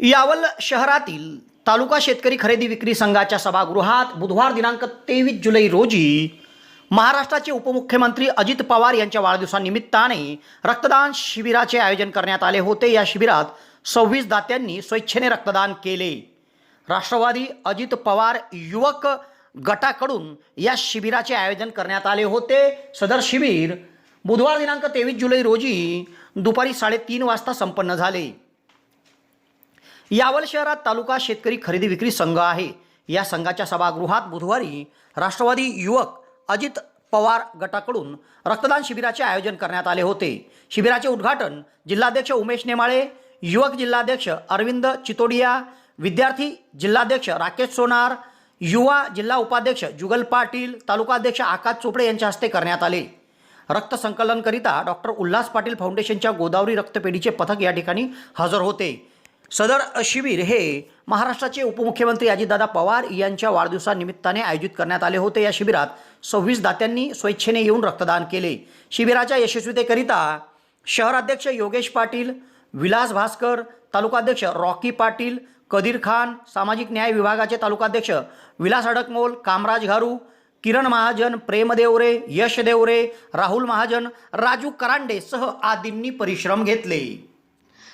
यावल शहरातील तालुका शेतकरी खरेदी विक्री संघाच्या सभागृहात बुधवार दिनांक तेवीस जुलै रोजी महाराष्ट्राचे उपमुख्यमंत्री अजित पवार यांच्या वाढदिवसानिमित्ताने रक्तदान शिबिराचे आयोजन करण्यात आले होते. या शिबिरात सव्वीस दात्यांनी स्वेच्छेने रक्तदान केले. राष्ट्रवादी अजित पवार युवक गटाकडून या शिबिराचे आयोजन करण्यात आले होते. सदर शिबिर बुधवार दिनांक तेवीस जुलै रोजी दुपारी साडेतीन वाजता संपन्न झाले. यावल शहरात तालुका शेतकरी खरेदी विक्री संघ आहे. या संघाच्या सभागृहात बुधवारी राष्ट्रवादी युवक अजित पवार गटाकडून रक्तदान शिबिराचे आयोजन करण्यात आले होते. शिबिराचे उद्घाटन जिल्हाध्यक्ष उमेश नेमाळे युवक जिल्हाध्यक्ष अरविंद चितोडिया विद्यार्थी जिल्हाध्यक्ष राकेश सोनार युवा जिल्हा उपाध्यक्ष जुगल पाटील तालुकाध्यक्ष आकाश चोपडे यांच्या हस्ते करण्यात आले. रक्त संकलनकरिता डॉक्टर उल्हास पाटील फाउंडेशनच्या गोदावरी रक्तपेढीचे पथक या ठिकाणी हजर होते. सदर शिबिर हे महाराष्ट्राचे उपमुख्यमंत्री अजितदादा पवार यांच्या वाढदिवसानिमित्ताने आयोजित करण्यात आले होते. या शिबिरात सव्वीस दात्यांनी स्वेच्छेने येऊन रक्तदान केले. शिबिराच्या यशस्वीतेकरिता शहराध्यक्ष योगेश पाटील विलास भास्कर तालुकाध्यक्ष रॉकी पाटील कदीर खान सामाजिक न्याय विभागाचे तालुकाध्यक्ष विलास अडकमोल कामराज घारू किरण महाजन प्रेम देवरे यश देवरे राहुल महाजन राजू करांडे सह आदींनी परिश्रम घेतले.